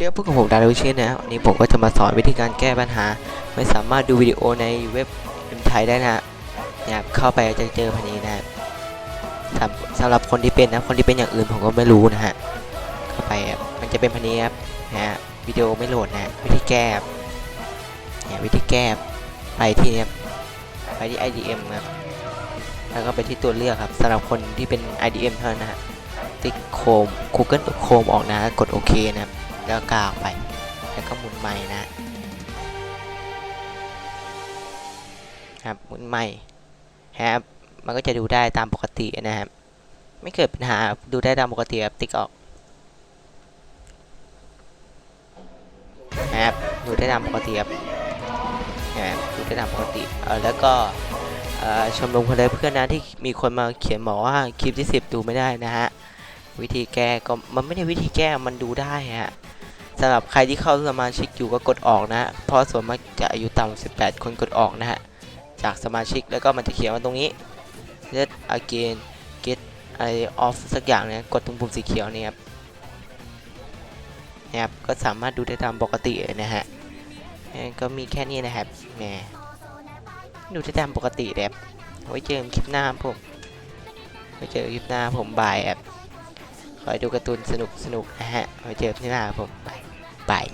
เดี๋ยวพวกบผมดารุชินนะวันนี้ผมก็จะมาสอนวิธีการแก้ปัญหา ไม่สามารถดูวิดีโอในเว็บเอ็มไทยได้นะฮะเนี่ยเข้าไปจะเจอพันนี้นะสำสำหรับคนที่เป็นนะคนที่เป็นอย่างอื่นผมก็ไม่รู้นะฮะเข้าไปครับมันจะเป็นพันนี้ครับนะฮะวิดีโอไม่โหลดนะวิธีแก้เนี่ยวิธีแก้ไปที่ไปที่ IDM ครับแล้วก็ไปที่ตัวเลือกครับสำหรับคนที่เป็น IDM เท่านั้นนะฮะติ๊กโคม Google Chrome ออกนะ กดโอเคนะครับ แล้วกาวไป แล้วก็หมุนใหม่นะครับหมุนใหม่ครับมันก็จะดูได้ตามปกตินะครับ ไม่เกิดปัญหาดูได้ตามปกติครับติ๊กออกครับดูได้ตามปกติครับครับดูได้ตามปกติเออแล้วก็เออชมรมคนใดเพื่อนนะที่มีคนมาเขียนบอกว่าคลิปที่ 10 ดูไม่ได้นะฮะวิธีแก้ก็มันไม่ได้วิธีแก้มันดูได้ฮะ สำหรับใครที่เข้าสมาชิกอยู่ก็กดออกนะเพราะส่วนมากจะอายุต่ำ18 คนกดออกนะฮะจากสมาชิกแล้วก็มันจะเขียนว่าตรงนี้ let again get I off สักอย่างเนี่ยกดตรงปุ่มสีเขียวนี่ครับนะครับก็สามารถดูได้ตามปกตินะฮะก็มีแค่นี้นะครับแหมดูได้ตามปกติเลยครับไว้เจอกันคลิปหน้าผมไว้เจอกันคลิปหน้าผมบายแอบขอให้ดูการ์ตูนสนุกสนุกนะฮะไว้เจอกันที่หน้าผมบาย บาย